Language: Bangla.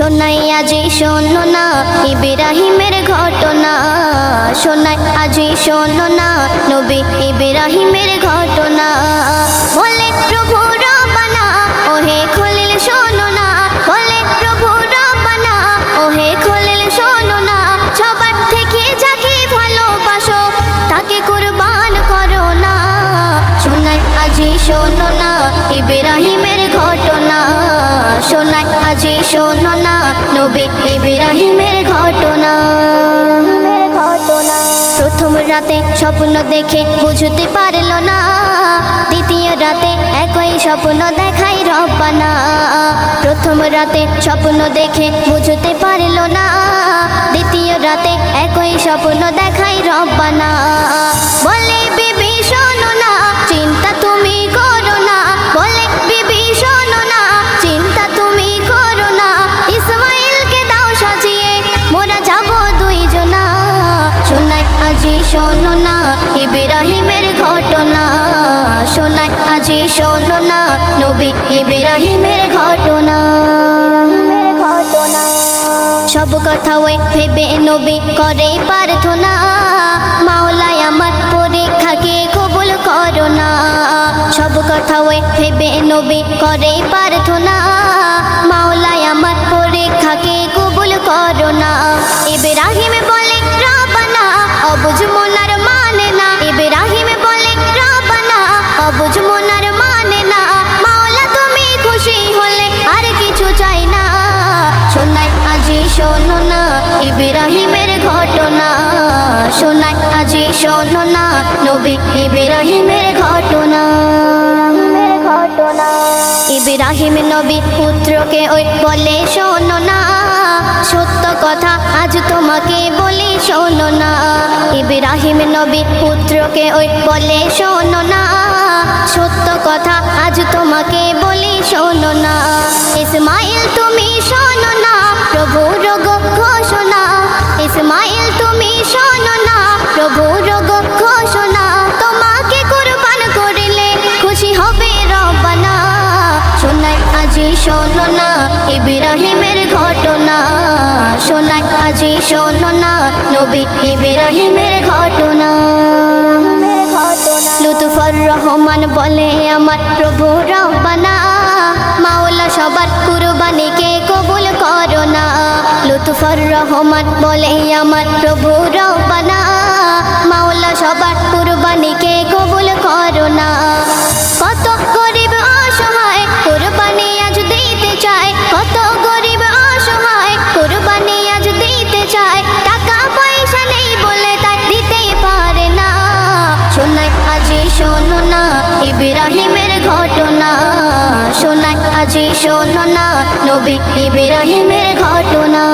শোনাই, আজি শোনো না, ইব্রাহিমের ঘটনা। শোনাই, আজি শোনো না, নবী ইব্রাহিমের ঘটনা। বলে, প্রভু রবানা ওহে খলিল, শোনো না। বলে, প্রভু রবানা ওহে খলিল, শোনো না। সবার থেকে যাকে ভালোবাসো, তাকে কুরবান করো না। শোনাই, আজি শোনো না, ইব্রাহিমের শোনাই আজি শোনো না, নবী ইব্রাহিমের ঘটনা। প্রথম রাতে স্বপ্ন দেখে বুঝতে পারল না। দ্বিতীয় রাতে একই স্বপ্ন দেখাই রব্বানা। প্রথম রাতে স্বপ্ন দেখে বুঝতে পারল না। দ্বিতীয় রাতে একই স্বপ্ন দেখাই রব্বানা। বলে আজি শোনো না ইব্রাহিমের ঘটনা। শোনাই আজি শোনো না, নবী ইব্রাহিমের ঘটনা। সব কথা ওই ভেবে নবী করে প্রার্থনা। মাওলাই আমার পরীক্ষাকে কবুল করো না। সব কথা ওই ভেবে নবী করে প্রার্থনা। মাওলাই আমার পরীক্ষাকে কবুল করো না। ইব্রাহিম রবানা মনার মানে না। ইব্রাহিম বলে রবানা অবুঝ মনার মানে না। মাওলা, তুমি খুশি হলে আর কিছু চাই না। শোনাই, আজি শোনো না, ইব্রাহিমের ঘটনা। শোনাই, আজি শোনো না, নবী ইব্রাহিমের ঘটনা। ইব্রাহিম নবী পুত্রকে ওই বলে, শোনো না, সত্য কথা আজ তোমাকে বলি, শোনো না। ইব্রাহিম নবী পুত্রকে ওই বলে, শোনো না, সত্য কথা আজ তোমাকে বলি, শোনো না। ইসমাইল, তুমি শোনো না প্রভু রোগ ঘোষণা। ইসমাইল, তুমি শোনো না প্রভু রোগ ঘোষণা। তোমাকে কুরবান করিলে খুশি হবে রব্বানা শোনাই আজি শোনো না, ইব্রাহিমের শোনাই আজি, শোনো না নবী ইব্রাহিমের ঘটনা। লুতুফর রহমান বলে, আমার প্রভু রব্বানা, মাওলা সবার কুরবানিকে কবুল করো না। লুতুফর রহমান বলে, আমার প্রভু রব্বানা শোনো না ইব্রাহিমের ঘটনা। শোনাই আজি শোনো না নবী ইব্রাহিমের ঘটনা।